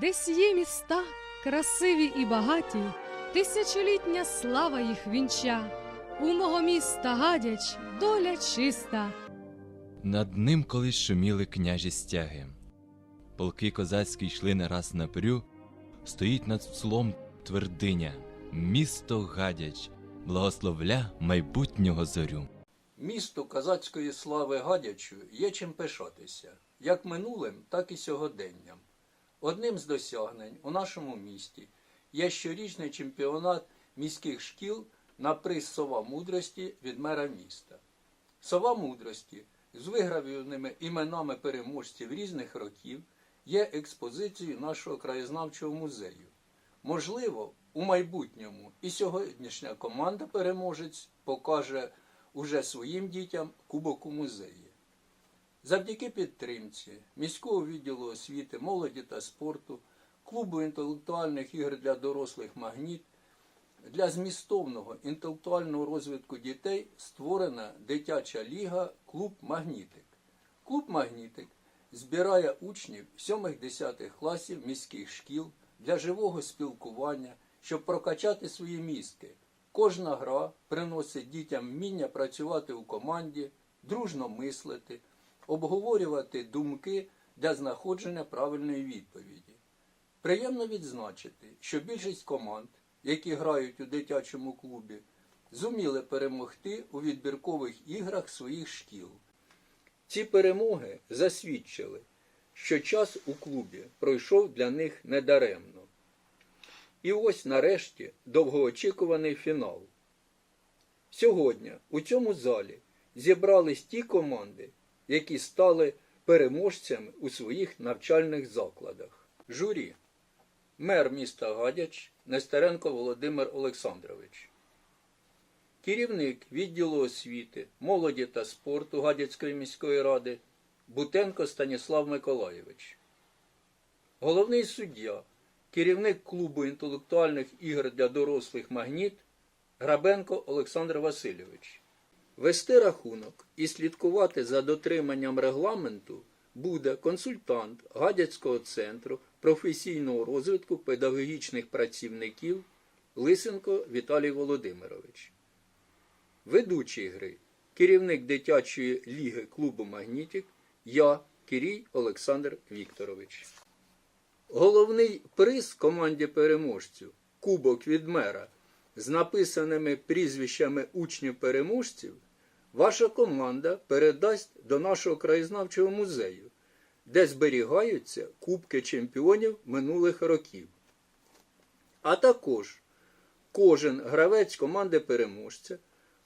Десь є міста, красиві і багаті, тисячолітня слава їх вінча. У мого міста гадяч, доля чиста. Над ним колись шуміли княжі стяги. Полки козацькі йшли не раз на прю, стоїть над слом твердиня, місто гадяч, благословля майбутнього зорю. Місту козацької слави Гадячу є чим пишатися, як минулим, так і сьогоденням. Одним з досягнень у нашому місті є щорічний чемпіонат міських шкіл на приз сова мудрості від мера міста. Сова мудрості з вигравленими іменами переможців різних років є експозицією нашого краєзнавчого музею. Можливо, у майбутньому і сьогоднішня команда переможець покаже уже своїм дітям кубок у музеї. Завдяки підтримці міського відділу освіти, молоді та спорту, клубу інтелектуальних ігор для дорослих Магніт для змістовного інтелектуального розвитку дітей створена дитяча ліга Клуб Магнітик. Клуб Магнітик збирає учнів 7-10 класів міських шкіл для живого спілкування, щоб прокачати свої мізки. Кожна гра приносить дітям вміння працювати у команді, дружно мислити, обговорювати думки для знаходження правильної відповіді. Приємно відзначити, що більшість команд, які грають у дитячому клубі, зуміли перемогти у відбіркових іграх своїх шкіл. Ці перемоги засвідчили, що час у клубі пройшов для них недаремно. І ось нарешті довгоочікуваний фінал. Сьогодні у цьому залі зібрались ті команди, які стали переможцями у своїх навчальних закладах. Журі. Мер міста Гадяч Нестеренко Володимир Олександрович. Керівник відділу освіти, молоді та спорту Гадяцької міської ради Бутенко Станіслав Миколайович. Головний суддя, керівник клубу інтелектуальних ігор для дорослих Магніт Грабенко Олександр Васильович. Вести рахунок і слідкувати за дотриманням регламенту буде консультант Гадяцького центру професійного розвитку педагогічних працівників Лисенко Віталій Володимирович. Ведучий гри, керівник дитячої ліги клубу Магнітік, я, Кирій Олександр Вікторович. Головний приз команді переможців Кубок від мера з написаними прізвищами учнів-переможців ваша команда передасть до нашого краєзнавчого музею, де зберігаються кубки чемпіонів минулих років. А також кожен гравець команди переможця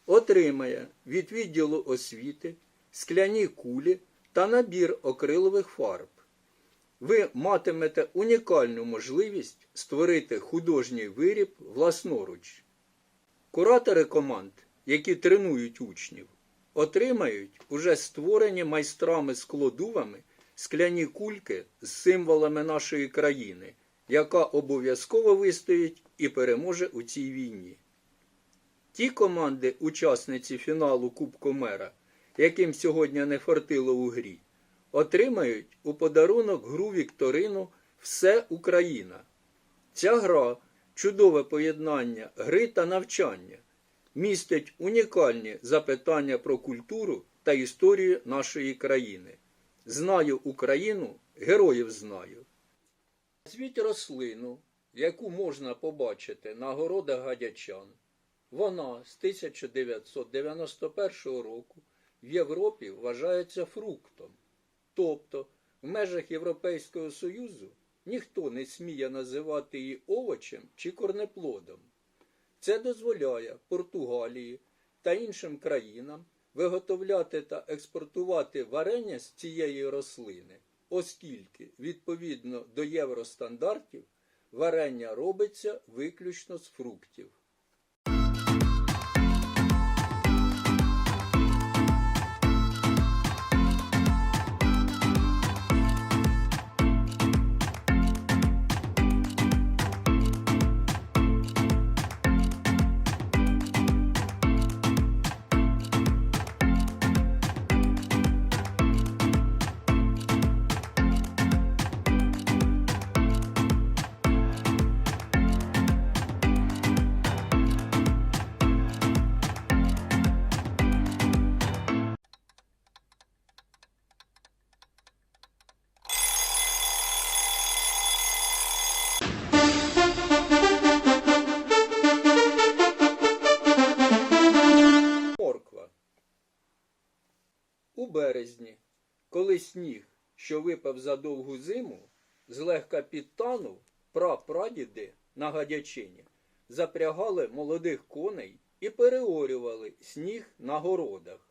отримає від відділу освіти скляні кулі та набір окрилових фарб. Ви матимете унікальну можливість створити художній виріб власноруч. Куратори команд, які тренують учнів, отримають уже створені майстрами склодувами скляні кульки з символами нашої країни, яка обов'язково вистоїть і переможе у цій війні. Ті команди, учасниці фіналу Кубку Мера, яким сьогодні не фартило у грі, отримають у подарунок гру Вікторину Все Україна. Ця гра чудове поєднання гри та навчання, містить унікальні запитання про культуру та історію нашої країни. Знаю Україну, героїв знаю. Звіть рослину, яку можна побачити на городах гадячан. Вона з 1991 року в Європі вважається фруктом. Тобто в межах Європейського Союзу ніхто не сміє називати її овочем чи корнеплодом. Це дозволяє Португалії та іншим країнам виготовляти та експортувати варення з цієї рослини, оскільки, відповідно до євростандартів, варення робиться виключно з фруктів. Сніг, що випав за довгу зиму, злегка підтанув, прапрадіди на гадячині запрягали молодих коней і переорювали сніг на городах.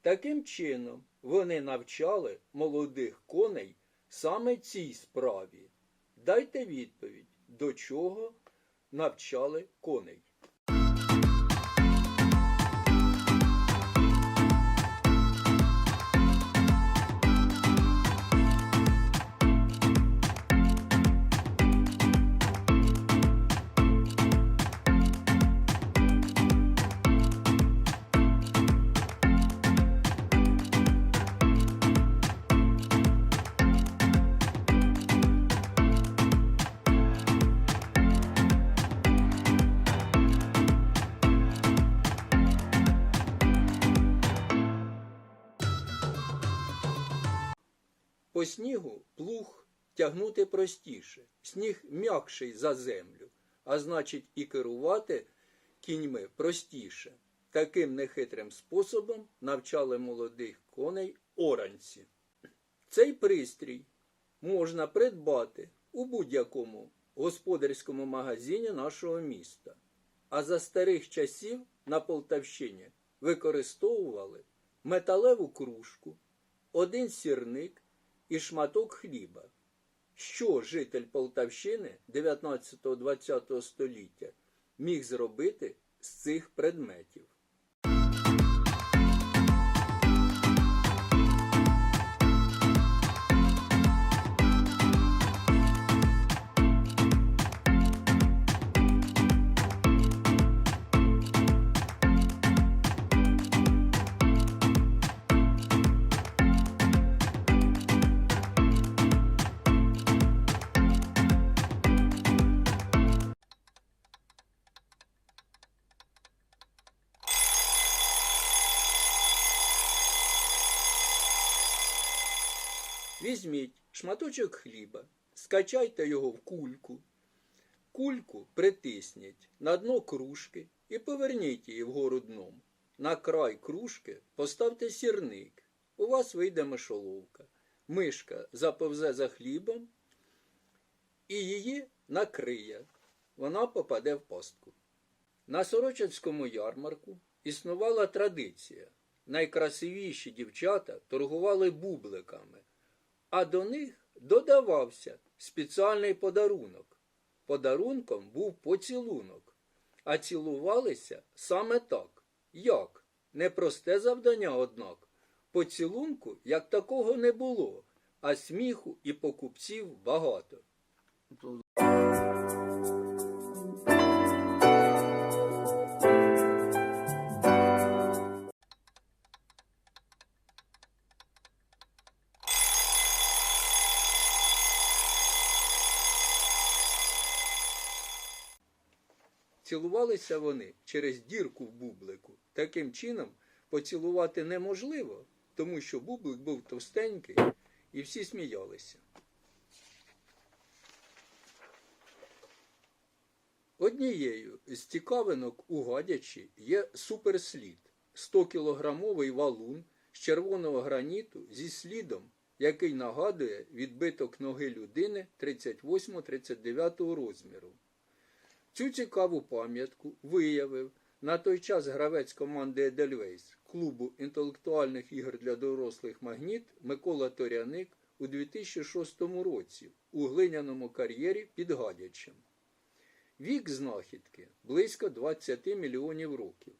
Таким чином вони навчали молодих коней саме цій справі. Дайте відповідь, до чого навчали коней. Снігу плуг тягнути простіше, сніг м'якший за землю, а значить і керувати кіньми простіше. Таким нехитрим способом навчали молодих коней оранці. Цей пристрій можна придбати у будь-якому господарському магазині нашого міста. А за старих часів на Полтавщині використовували металеву кружку, один сірник і шматок хліба. Що житель Полтавщини 19-20 століття міг зробити з цих предметів? Візьміть шматочок хліба, скачайте його в кульку. Кульку притисніть на дно кружки і поверніть її вгору дном. На край кружки поставте сірник. У вас вийде мишоловка. Мишка заповзе за хлібом і її накриє. Вона попаде в пастку. На Сорочинському ярмарку існувала традиція. Найкрасивіші дівчата торгували бубликами, а до них додавався спеціальний подарунок. Подарунком був поцілунок, а цілувалися саме так. Як? Непросте завдання, однак. Поцілунку як такого не було, а сміху і покупців багато. Цілувалися вони через дірку в бублику. Таким чином поцілувати неможливо, тому що бублик був товстенький і всі сміялися. Однією з цікавинок у гадячі є суперслід 100-кілограмовий валун з червоного граніту зі слідом, який нагадує відбиток ноги людини 38-39 розміру. Цю цікаву пам'ятку виявив на той час гравець команди Едельвейс клубу інтелектуальних ігор для дорослих Магніт Микола Торяник у 2006 році у глиняному кар'єрі під Гадячем. Вік знахідки близько 20 мільйонів років.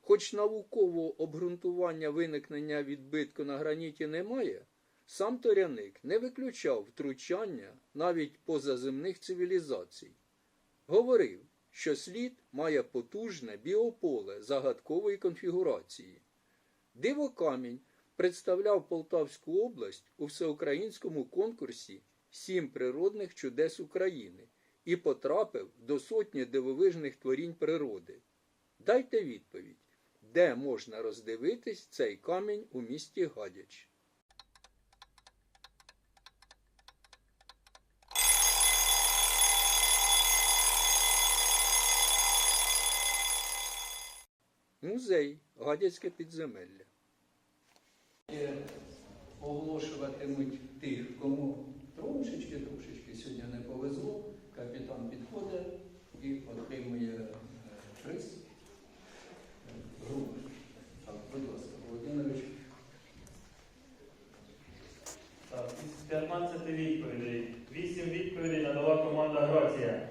Хоч наукового обґрунтування виникнення відбитку на граніті немає, сам Торяник не виключав втручання навіть позаземних цивілізацій. Говорив, що слід має потужне біополе загадкової конфігурації. Дивокамінь представляв Полтавську область у всеукраїнському конкурсі Сім природних чудес України і потрапив до сотні дивовижних творінь природи. Дайте відповідь, де можна роздивитись цей камінь у місті Гадяч. Музей Гадяцьке підземелля. Е, Оголошуватимуть тих, кому трошечки, трошечки сьогодні не повезло. Капітан підходить і отримує е, приз. Е, Групу. Так, будь ласка, Володимирович. Так, із 15 відповідей. 8 відповідей надала команда Грація.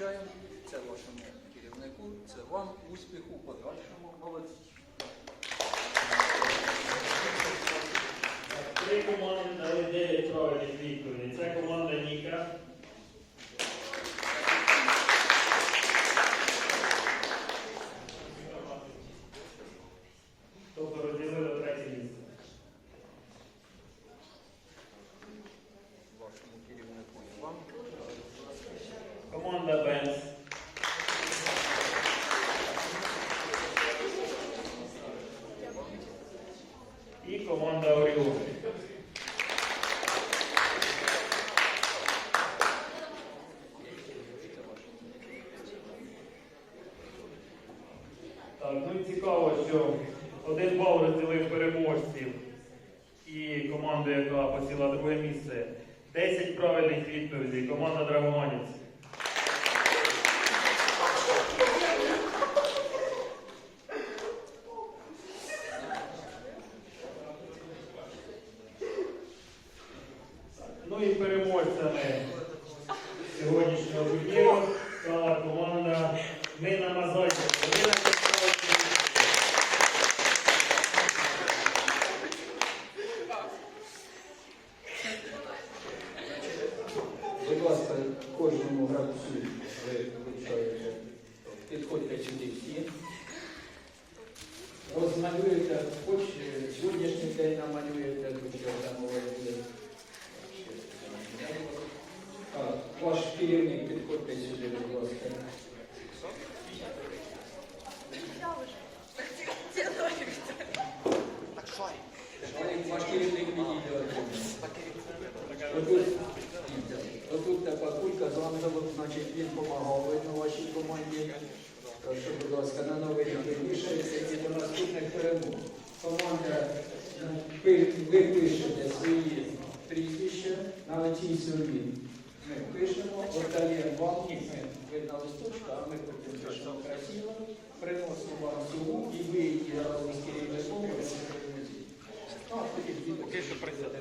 Включаємо. Це вашому керівнику, це вам успіху в подальшому. Молодці. Три команди дали 9 правильних відповідей. Це команда Ніка. Тобто розділили третє місце. Команда Бенс. І команда Оріон. Так, ну і цікаво, що один бал розділив переможців і команду, яка посіла друге місце. 10 правильних відповідей. Команда Драгоманець. Ну і переможцями сьогоднішнього турніру стала команда Мина Мазойка. Вони Будь ласка, кожному гравцю ви вручаєте. Підходьте сюди. Розмалюєте, хоч сьогоднішній день намалюєте, що там буде. Так, Ваш керівник, підходьте сюди, будь ласка. Ваш керівник відійде отут. Отут, така кулька з ангелом, значить він допомагав видно вашій команді. Так що, будь ласка, на новий рік вішається і до наступних перемог. Команда, ви, пишете свої прізвища на цій собі. Ми пишемо, віддаємо вам, ми видно листочка, а ми потім пишемо красиво, приносимо вам суму і ви її разом з керівником. Поки що прийдете.